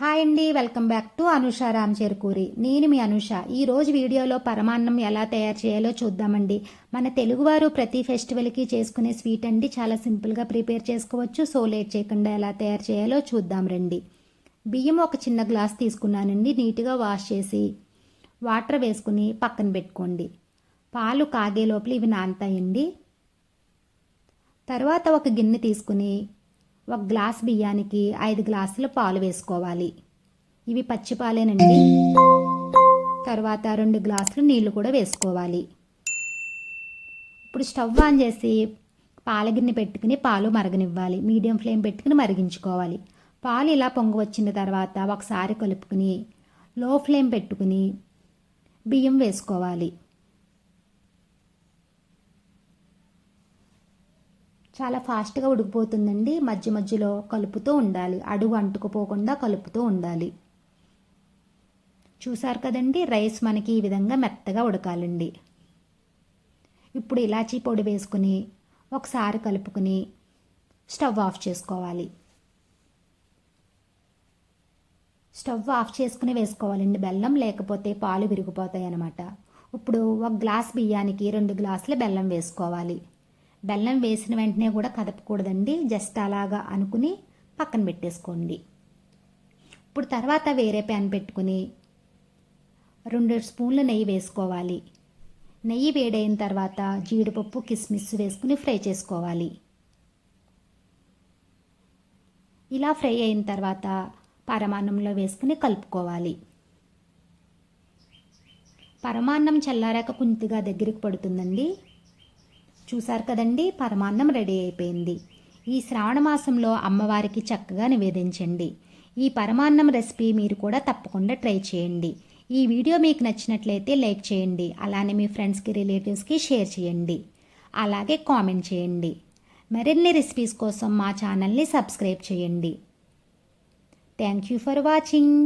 Hi అండి welcome back to Anusha Ram Cherukuri. నేను మీ అనుష. ఈరోజు వీడియోలో పరమాన్నం ఎలా తయారు చేయాలో చూద్దామండి. మన తెలుగువారు ప్రతి ఫెస్టివల్కి చేసుకునే స్వీట్ అండి. చాలా సింపుల్గా ప్రిపేర్ చేసుకోవచ్చు. సో లేట్ చేయకుండా ఎలా తయారు చేయాలో చూద్దాం రండి. బియ్యం ఒక చిన్న గ్లాస్ తీసుకున్నానండి. నీట్గా వాష్ చేసి వాటర్ వేసుకుని పక్కన పెట్టుకోండి. పాలు కాగే లోపల ఇవి నానతాయండి. తర్వాత ఒక గిన్నె తీసుకుని ఒక గ్లాస్ బియ్యానికి ఐదు గ్లాసుల పాలు వేసుకోవాలి. ఇవి పచ్చి పాలేనండి. తర్వాత రెండు గ్లాసులు నీళ్ళు కూడా వేసుకోవాలి. ఇప్పుడు స్టవ్ ఆన్ చేసి పాల గిన్నె పెట్టుకుని పాలు మరగనివ్వాలి. మీడియం ఫ్లేమ్ పెట్టుకుని మరిగించుకోవాలి. పాలు ఇలా పొంగు వచ్చిన తర్వాత ఒకసారి కలుపుకుని లో ఫ్లేమ్ పెట్టుకుని బియ్యం వేసుకోవాలి. చాలా ఫాస్ట్గా ఉడికిపోతుందండి. మధ్య మధ్యలో కలుపుతూ ఉండాలి. అడుగు అంటుకుపోకుండా కలుపుతూ ఉండాలి. చూసారు కదండి? రైస్ మనకి ఈ విధంగా మెత్తగా ఉడకాలండి. ఇప్పుడు ఇలాచీ పొడి వేసుకుని ఒకసారి కలుపుకుని స్టవ్ ఆఫ్ చేసుకోవాలి. స్టవ్ ఆఫ్ చేసుకుని వేసుకోవాలండి. బెల్లం లేకపోతే పాలు విరిగిపోతాయి అన్నమాట ఇప్పుడు ఒక గ్లాస్ బియ్యానికి రెండు గ్లాసుల బెల్లం వేసుకోవాలి. బెల్లం వేసిన వెంటనే కూడా కదపకూడదండి. జస్ట్ అలాగా అనుకుని పక్కన పెట్టేసుకోండి. ఇప్పుడు తర్వాత వేరే ప్యాన్ పెట్టుకుని రెండు స్పూన్ల నెయ్యి వేసుకోవాలి. నెయ్యి వేడైన తర్వాత జీడిపప్పు కిస్మిస్ వేసుకుని ఫ్రై చేసుకోవాలి. ఇలా ఫ్రై అయిన తర్వాత పరమాన్నంలో వేసుకుని కలుపుకోవాలి. పరమాన్నం చల్లారాక కుంతిగా దగ్గరికి పడుతుందండి. చూశారు కదండి పరమాన్నం రెడీ అయిపోయింది. ఈ శ్రావణ మాసంలో అమ్మవారికి చక్కగా నివేదించండి. ఈ పరమాన్నం రెసిపీ మీరు కూడా తప్పకుండా ట్రై చేయండి. ఈ వీడియో మీకు నచ్చినట్లయితే లైక్ చేయండి అలానే మీ ఫ్రెండ్స్కి రిలేటివ్స్కి షేర్ చేయండి. అలాగే కామెంట్ చేయండి. మరిన్ని రెసిపీస్ కోసం మా ఛానల్ని సబ్స్క్రైబ్ చేయండి. Thank you for watching.